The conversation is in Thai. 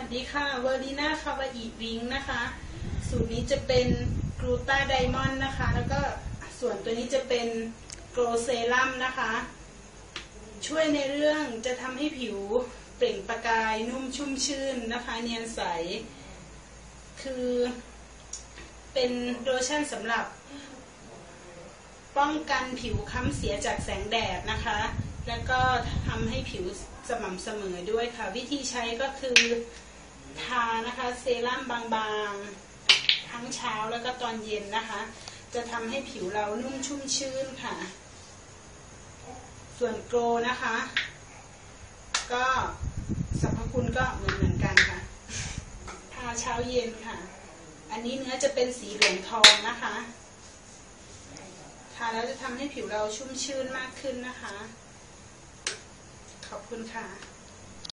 ัสดีค่ะ เวอร์ลีนาคาวาอิวิงนะคะ สูตรนี้จะเป็นกลูตาไดมอนด์นะคะ แล้วก็ส่วนตัวนี้จะเป็นโกลเซรัมนะคะ ช่วยในเรื่องจะทำให้ผิวเปล่งประกายนุ่มชุ่มชื่นนะคะ เนียนใส คือเป็นโลชั่นสำหรับ ป้องกันผิวค้ำเสียจากแสงแดดนะคะ แล้วก็ทำให้ผิวสม่ำเสมอด้วยค่ะ วิธีใช้ก็คือานะคะเซรั่มบางๆ ทั้งเช้าแล้วก็ตอนเย็นนะคะ จะทำให้ผิวเรานุ่มชุ่มชื่นค่ะ ส่วนโกลนะคะ ก็สรรพคุณก็เหมือนเหมือนกันค่ะ ทาเช้าเย็นค่ะ อันนี้เนื้อจะเป็นสีเหลืองทองนะคะทาแล้วจะทำให้ผิวเราชุ่มชื่นมากขึ้นนะคะ ขอบคุณค่ะ